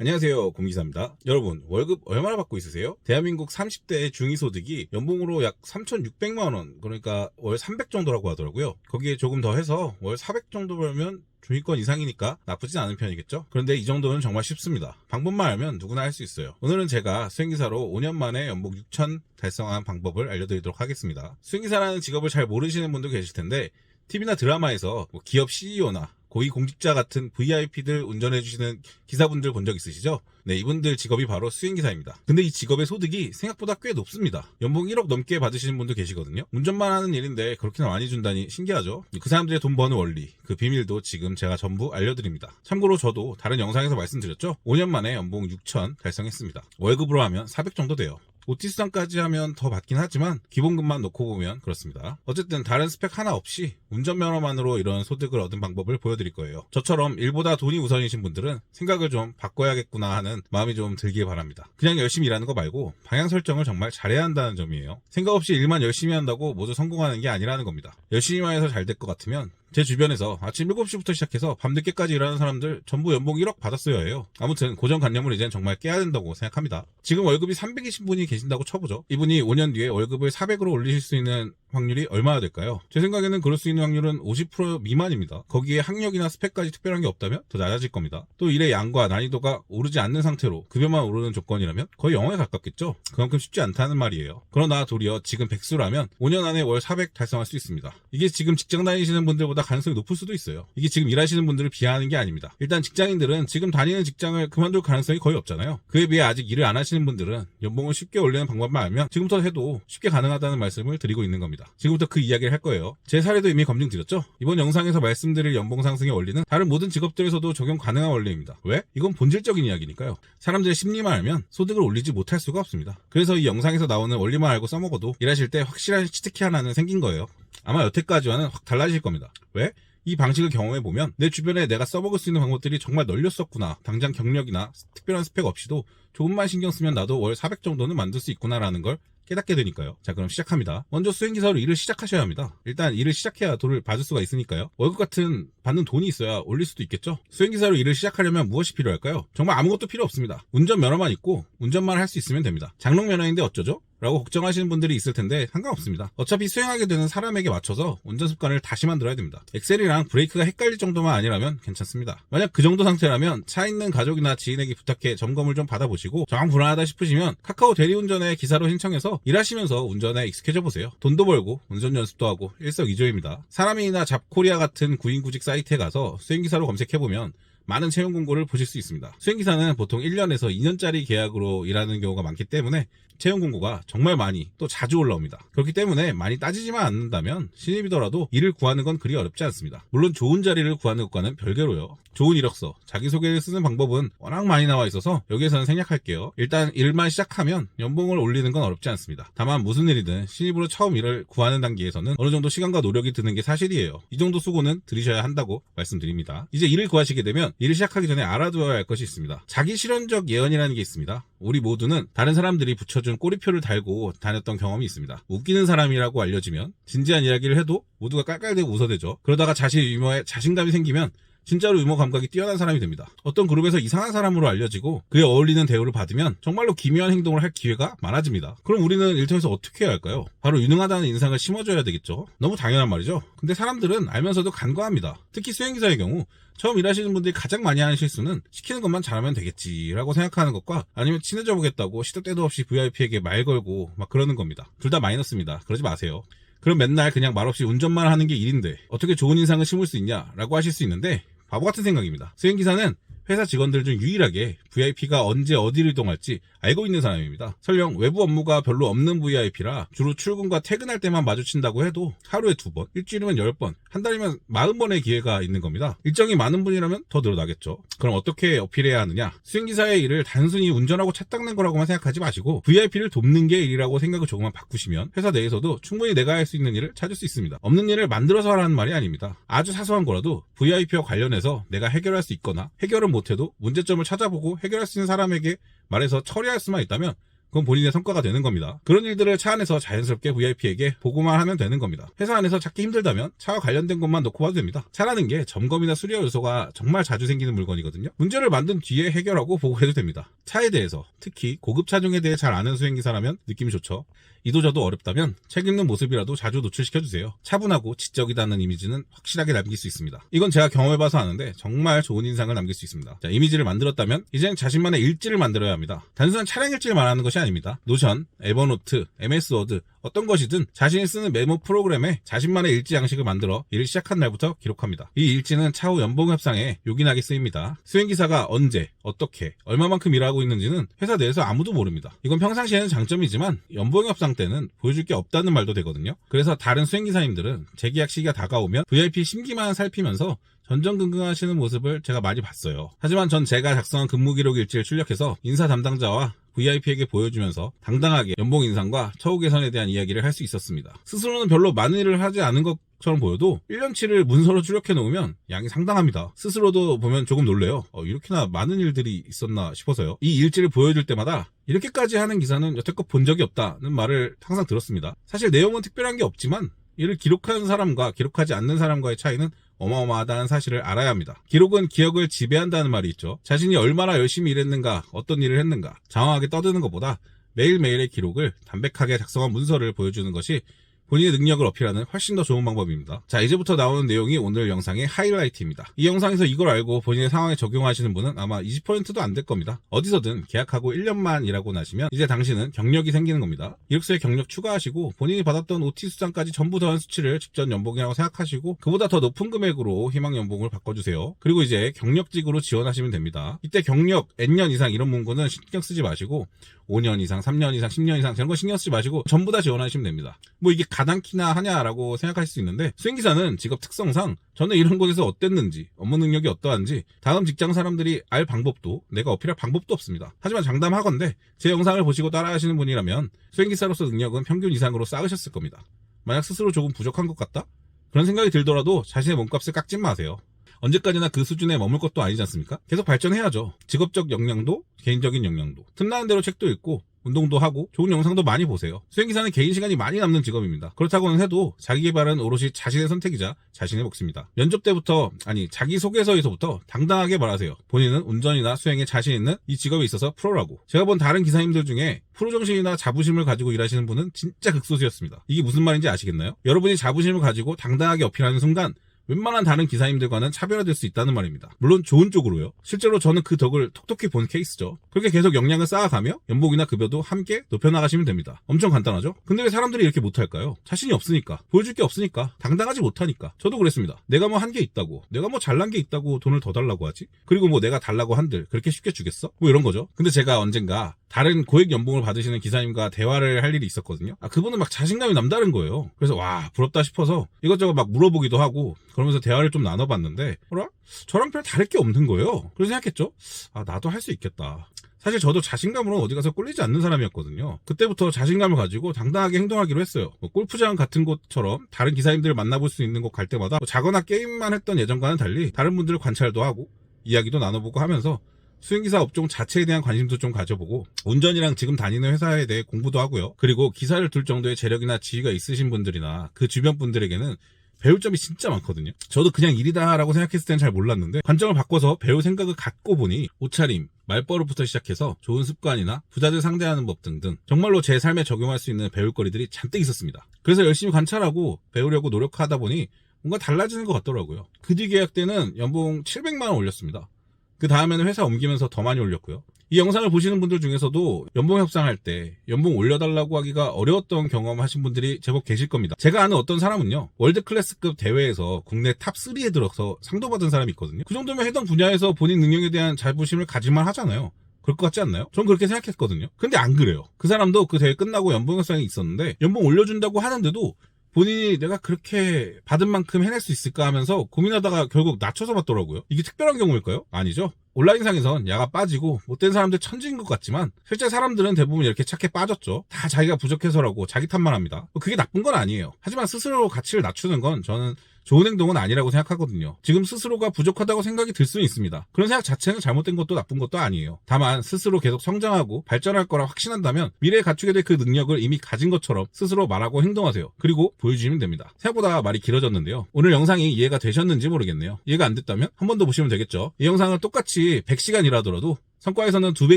안녕하세요. 공기사입니다. 여러분, 월급 얼마나 받고 있으세요? 대한민국 30대 중위소득이 연봉으로 약 3,600만원, 그러니까 월 300 정도라고 하더라고요. 거기에 조금 더 해서 월 400 정도 벌면 중위권 이상이니까 나쁘진 않은 편이겠죠? 그런데 이 정도는 정말 쉽습니다. 방법만 알면 누구나 할 수 있어요. 오늘은 제가 수행기사로 5년 만에 연봉 6천 달성한 방법을 알려드리도록 하겠습니다. 수행기사라는 직업을 잘 모르시는 분도 계실 텐데, TV나 드라마에서 뭐 기업 CEO나 고위공직자 같은 VIP들 운전해주시는 기사분들 본 적 있으시죠? 네, 이분들 직업이 바로 수행기사입니다. 근데 이 직업의 소득이 생각보다 꽤 높습니다. 연봉 1억 넘게 받으시는 분도 계시거든요. 운전만 하는 일인데 그렇게나 많이 준다니 신기하죠? 그 사람들의 돈 버는 원리, 그 비밀도 지금 제가 전부 알려드립니다. 참고로 저도 다른 영상에서 말씀드렸죠? 5년 만에 연봉 6천 달성했습니다. 월급으로 하면 400 정도 돼요. 오티수당까지 하면 더 받긴 하지만 기본급만 놓고 보면 그렇습니다. 어쨌든 다른 스펙 하나 없이 운전면허만으로 이런 소득을 얻은 방법을 보여드릴 거예요. 저처럼 일보다 돈이 우선이신 분들은 생각을 좀 바꿔야겠구나 하는 마음이 좀 들길 바랍니다. 그냥 열심히 일하는 거 말고 방향 설정을 정말 잘해야 한다는 점이에요. 생각 없이 일만 열심히 한다고 모두 성공하는 게 아니라는 겁니다. 열심히만 해서 잘 될 것 같으면 제 주변에서 아침 7시부터 시작해서 밤늦게까지 일하는 사람들 전부 연봉 1억 받았어야 해요. 아무튼 고정관념을 이젠 정말 깨야 된다고 생각합니다. 지금 월급이 320분이 계신다고 쳐보죠. 이분이 5년 뒤에 월급을 400으로 올리실 수 있는 확률이 얼마나 될까요? 제 생각에는 그럴 수 있는 확률은 50% 미만입니다. 거기에 학력이나 스펙까지 특별한 게 없다면 더 낮아질 겁니다. 또 일의 양과 난이도가 오르지 않는 상태로 급여만 오르는 조건이라면 거의 영어에 가깝겠죠? 그만큼 쉽지 않다는 말이에요. 그러나 도리어 지금 백수라면 5년 안에 월 400 달성할 수 있습니다. 이게 지금 직장 다니시는 분들보다 가능성이 높을 수도 있어요. 이게 지금 일하시는 분들을 비하하는 게 아닙니다. 일단 직장인들은 지금 다니는 직장을 그만둘 가능성이 거의 없잖아요. 그에 비해 아직 일을 안 하시는 분들은 연봉을 쉽게 올리는 방법만 알면 지금부터 해도 쉽게 가능하다는 말씀을 드리고 있는 겁니다. 지금부터 그 이야기를 할 거예요. 제 사례도 이미 검증드렸죠? 이번 영상에서 말씀드릴 연봉 상승의 원리는 다른 모든 직업들에서도 적용 가능한 원리입니다. 왜? 이건 본질적인 이야기니까요. 사람들의 심리만 알면 소득을 올리지 못할 수가 없습니다. 그래서 이 영상에서 나오는 원리만 알고 써먹어도 일하실 때 확실한 치트키 하나는 생긴 거예요. 아마 여태까지와는 확 달라지실 겁니다. 왜? 이 방식을 경험해 보면 내 주변에 내가 써먹을 수 있는 방법들이 정말 널렸었구나. 당장 경력이나 특별한 스펙 없이도 조금만 신경 쓰면 나도 월 400 정도는 만들 수 있구나라는 걸 깨닫게 되니까요. 자, 그럼 시작합니다. 먼저 수행기사로 일을 시작하셔야 합니다. 일단 일을 시작해야 돈을 받을 수가 있으니까요. 월급 같은 받는 돈이 있어야 올릴 수도 있겠죠? 수행기사로 일을 시작하려면 무엇이 필요할까요? 정말 아무것도 필요 없습니다. 운전면허만 있고 운전만 할 수 있으면 됩니다. 장롱면허인데 어쩌죠? 라고 걱정하시는 분들이 있을 텐데 상관없습니다. 어차피 수행하게 되는 사람에게 맞춰서 운전 습관을 다시 만들어야 됩니다. 엑셀이랑 브레이크가 헷갈릴 정도만 아니라면 괜찮습니다. 만약 그 정도 상태라면 차 있는 가족이나 지인에게 부탁해 점검을 좀 받아보시고 정 불안하다 싶으시면 카카오 대리운전에 기사로 신청해서 일하시면서 운전에 익숙해져 보세요. 돈도 벌고 운전 연습도 하고 일석이조입니다. 사람이나 잡코리아 같은 구인구직 사이트에 가서 수행기사로 검색해보면 많은 채용 공고를 보실 수 있습니다. 수행기사는 보통 1년에서 2년짜리 계약으로 일하는 경우가 많기 때문에 채용 공고가 정말 많이 또 자주 올라옵니다. 그렇기 때문에 많이 따지지만 않는다면 신입이더라도 일을 구하는 건 그리 어렵지 않습니다. 물론 좋은 자리를 구하는 것과는 별개로요. 좋은 이력서, 자기소개를 쓰는 방법은 워낙 많이 나와 있어서 여기에서는 생략할게요. 일단 일만 시작하면 연봉을 올리는 건 어렵지 않습니다. 다만 무슨 일이든 신입으로 처음 일을 구하는 단계에서는 어느 정도 시간과 노력이 드는 게 사실이에요. 이 정도 수고는 들이셔야 한다고 말씀드립니다. 이제 일을 구하시게 되면 일을 시작하기 전에 알아두어야 할 것이 있습니다. 자기 실현적 예언이라는 게 있습니다. 우리 모두는 다른 사람들이 붙여준 꼬리표를 달고 다녔던 경험이 있습니다. 웃기는 사람이라고 알려지면 진지한 이야기를 해도 모두가 깔깔대고 웃어대죠. 그러다가 자신 유머에 자신감이 생기면 진짜로 유머 감각이 뛰어난 사람이 됩니다. 어떤 그룹에서 이상한 사람으로 알려지고 그에 어울리는 대우를 받으면 정말로 기묘한 행동을 할 기회가 많아집니다. 그럼 우리는 일터에서 어떻게 해야 할까요? 바로 유능하다는 인상을 심어줘야 되겠죠. 너무 당연한 말이죠. 근데 사람들은 알면서도 간과합니다. 특히 수행기사의 경우 처음 일하시는 분들이 가장 많이 하는 실수는 시키는 것만 잘하면 되겠지라고 생각하는 것과 아니면 친해져 보겠다고 시도 때도 없이 VIP에게 말 걸고 막 그러는 겁니다. 둘 다 마이너스입니다. 그러지 마세요. 그럼 맨날 그냥 말없이 운전만 하는 게 일인데 어떻게 좋은 인상을 심을 수 있냐라고 하실 수 있는데 바보 같은 생각입니다. 수행기사는 회사 직원들 중 유일하게 VIP가 언제 어디를 이동할지 알고 있는 사람입니다. 설령 외부 업무가 별로 없는 VIP라 주로 출근과 퇴근할 때만 마주친다고 해도 하루에 두 번, 일주일이면 열 번, 한 달이면 마흔 번의 기회가 있는 겁니다. 일정이 많은 분이라면 더 늘어나겠죠. 그럼 어떻게 어필해야 하느냐? 수행기사의 일을 단순히 운전하고 차 닦는 거라고만 생각하지 마시고 VIP를 돕는 게 일이라고 생각을 조금만 바꾸시면 회사 내에서도 충분히 내가 할 수 있는 일을 찾을 수 있습니다. 없는 일을 만들어서 하라는 말이 아닙니다. 아주 사소한 거라도 VIP와 관련해서 내가 해결할 수 있거나 해결은 못 해도 문제점을 찾아보고 해결할 수 있는 사람에게 말해서 처리할 수만 있다면 그건 본인의 성과가 되는 겁니다. 그런 일들을 차 안에서 자연스럽게 VIP에게 보고만 하면 되는 겁니다. 회사 안에서 찾기 힘들다면 차와 관련된 것만 놓고 봐도 됩니다. 차라는 게 점검이나 수리화 요소가 정말 자주 생기는 물건이거든요. 문제를 만든 뒤에 해결하고 보고해도 됩니다. 차에 대해서 특히 고급 차종에 대해 잘 아는 수행기사라면 느낌이 좋죠. 이도저도 어렵다면 책 읽는 모습이라도 자주 노출시켜주세요. 차분하고 지적이다는 이미지는 확실하게 남길 수 있습니다. 이건 제가 경험해봐서 아는데 정말 좋은 인상을 남길 수 있습니다. 자, 이미지를 만들었다면 이젠 자신만의 일지를 만들어야 합니다. 단순한 차량 일지를 말하는 것이 아닙니다. 노션, 에버노트, MS 워드 어떤 것이든 자신이 쓰는 메모 프로그램에 자신만의 일지 양식을 만들어 일을 시작한 날부터 기록합니다. 이 일지는 차후 연봉 협상에 요긴하게 쓰입니다. 수행기사가 언제, 어떻게, 얼마만큼 일하고 있는지는 회사 내에서 아무도 모릅니다. 이건 평상시에는 장점이지만 연봉 협상 때는 보여줄 게 없다는 말도 되거든요. 그래서 다른 수행기사님들은 재계약 시기가 다가오면 VIP 심기만 살피면서 전전긍긍하시는 모습을 제가 많이 봤어요. 하지만 전 제가 작성한 근무 기록 일지를 출력해서 인사 담당자와 VIP에게 보여주면서 당당하게 연봉 인상과 처우 개선에 대한 이야기를 할 수 있었습니다. 스스로는 별로 많은 일을 하지 않은 것 처럼 보여도 1년치를 문서로 출력해 놓으면 양이 상당합니다. 스스로도 보면 조금 놀래요. 어, 이렇게나 많은 일들이 있었나 싶어서요. 이 일지를 보여줄 때마다 이렇게까지 하는 기사는 여태껏 본 적이 없다는 말을 항상 들었습니다. 사실 내용은 특별한 게 없지만 이를 기록하는 사람과 기록하지 않는 사람과의 차이는 어마어마하다는 사실을 알아야 합니다. 기록은 기억을 지배한다는 말이 있죠. 자신이 얼마나 열심히 일했는가, 어떤 일을 했는가, 장황하게 떠드는 것보다 매일매일의 기록을 담백하게 작성한 문서를 보여주는 것이 본인의 능력을 어필하는 훨씬 더 좋은 방법입니다. 자, 이제부터 나오는 내용이 오늘 영상의 하이라이트입니다. 이 영상에서 이걸 알고 본인의 상황에 적용하시는 분은 아마 20%도 안 될 겁니다. 어디서든 계약하고 1년만 일하고 나시면 이제 당신은 경력이 생기는 겁니다. 이력서에 경력 추가하시고 본인이 받았던 OT 수당까지 전부 더한 수치를 직전 연봉이라고 생각하시고 그보다 더 높은 금액으로 희망 연봉을 바꿔주세요. 그리고 이제 경력직으로 지원하시면 됩니다. 이때 경력 N년 이상 이런 문구는 신경 쓰지 마시고 5년 이상, 3년 이상, 10년 이상 저런 거 신경 쓰지 마시고 전부 다 지원하시면 됩니다. 뭐 이게 가당키나 하냐라고 생각할 수 있는데 수행기사는 직업 특성상 저는 이런 곳에서 어땠는지, 업무 능력이 어떠한지 다음 직장 사람들이 알 방법도 내가 어필할 방법도 없습니다. 하지만 장담하건대 제 영상을 보시고 따라하시는 분이라면 수행기사로서 능력은 평균 이상으로 쌓으셨을 겁니다. 만약 스스로 조금 부족한 것 같다? 그런 생각이 들더라도 자신의 몸값을 깎지 마세요. 언제까지나 그 수준에 머물 것도 아니지 않습니까? 계속 발전해야죠. 직업적 역량도, 개인적인 역량도. 틈나는 대로 책도 읽고, 운동도 하고, 좋은 영상도 많이 보세요. 수행기사는 개인 시간이 많이 남는 직업입니다. 그렇다고는 해도 자기 개발은 오롯이 자신의 선택이자 자신의 몫입니다. 면접 때부터, 아니, 자기 소개서에서부터 당당하게 말하세요. 본인은 운전이나 수행에 자신 있는 이 직업에 있어서 프로라고. 제가 본 다른 기사님들 중에 프로 정신이나 자부심을 가지고 일하시는 분은 진짜 극소수였습니다. 이게 무슨 말인지 아시겠나요? 여러분이 자부심을 가지고 당당하게 어필하는 순간 웬만한 다른 기사님들과는 차별화될 수 있다는 말입니다. 물론 좋은 쪽으로요. 실제로 저는 그 덕을 톡톡히 본 케이스죠. 그렇게 계속 역량을 쌓아가며 연봉이나 급여도 함께 높여나가시면 됩니다. 엄청 간단하죠? 근데 왜 사람들이 이렇게 못할까요? 자신이 없으니까. 보여줄 게 없으니까. 당당하지 못하니까. 저도 그랬습니다. 내가 뭐 한 게 있다고. 내가 뭐 잘난 게 있다고 돈을 더 달라고 하지? 그리고 뭐 내가 달라고 한들 그렇게 쉽게 주겠어? 뭐 이런 거죠. 근데 제가 언젠가 다른 고액 연봉을 받으시는 기사님과 대화를 할 일이 있었거든요. 아, 그분은 막 자신감이 남다른 거예요. 그래서 와, 부럽다 싶어서 이것저것 막 물어보기도 하고 그러면서 대화를 좀 나눠봤는데, 뭐라? 저랑 별 다를 게 없는 거예요. 그래서 생각했죠. 아, 나도 할 수 있겠다. 사실 저도 자신감으로 어디 가서 꿀리지 않는 사람이었거든요. 그때부터 자신감을 가지고 당당하게 행동하기로 했어요. 뭐 골프장 같은 곳처럼 다른 기사님들을 만나볼 수 있는 곳 갈 때마다 뭐 자거나 게임만 했던 예전과는 달리 다른 분들을 관찰도 하고 이야기도 나눠보고 하면서 수행기사 업종 자체에 대한 관심도 좀 가져보고 운전이랑 지금 다니는 회사에 대해 공부도 하고요. 그리고 기사를 둘 정도의 재력이나 지위가 있으신 분들이나 그 주변 분들에게는 배울 점이 진짜 많거든요. 저도 그냥 일이다라고 생각했을 때는 잘 몰랐는데 관점을 바꿔서 배울 생각을 갖고 보니 옷차림, 말버릇부터 시작해서 좋은 습관이나 부자들 상대하는 법 등등 정말로 제 삶에 적용할 수 있는 배울 거리들이 잔뜩 있었습니다. 그래서 열심히 관찰하고 배우려고 노력하다 보니 뭔가 달라지는 것 같더라고요. 그 뒤 계약 때는 연봉 700만 원 올렸습니다. 그 다음에는 회사 옮기면서 더 많이 올렸고요. 이 영상을 보시는 분들 중에서도 연봉 협상할 때 연봉 올려달라고 하기가 어려웠던 경험 하신 분들이 제법 계실 겁니다. 제가 아는 어떤 사람은요, 월드 클래스급 대회에서 국내 탑 3에 들어서 상도 받은 사람이 있거든요. 그 정도면 해당 분야에서 본인 능력에 대한 자부심을 가질만 하잖아요. 그럴 것 같지 않나요? 전 그렇게 생각했거든요. 근데 안 그래요. 그 사람도 그 대회 끝나고 연봉 협상이 있었는데 연봉 올려준다고 하는데도 본인이 내가 그렇게 받은 만큼 해낼 수 있을까 하면서 고민하다가 결국 낮춰서 받더라고요. 이게 특별한 경우일까요? 아니죠. 온라인상에선 야가 빠지고 못된 사람들 천지인 것 같지만 실제 사람들은 대부분 이렇게 착해 빠졌죠. 다 자기가 부족해서라고 자기 탓만 합니다. 그게 나쁜 건 아니에요. 하지만 스스로 가치를 낮추는 건 저는 좋은 행동은 아니라고 생각하거든요. 지금 스스로가 부족하다고 생각이 들 수는 있습니다. 그런 생각 자체는 잘못된 것도 나쁜 것도 아니에요. 다만 스스로 계속 성장하고 발전할 거라 확신한다면 미래에 갖추게 될 그 능력을 이미 가진 것처럼 스스로 말하고 행동하세요. 그리고 보여주시면 됩니다. 생각보다 말이 길어졌는데요. 오늘 영상이 이해가 되셨는지 모르겠네요. 이해가 안 됐다면 한 번 더 보시면 되겠죠. 이 영상을 똑같이 100시간이라더라도 성과에서는 두 배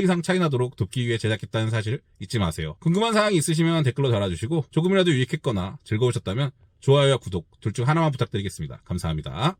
이상 차이 나도록 돕기 위해 제작했다는 사실 잊지 마세요. 궁금한 사항이 있으시면 댓글로 달아주시고 조금이라도 유익했거나 즐거우셨다면 좋아요와 구독 둘 중 하나만 부탁드리겠습니다. 감사합니다.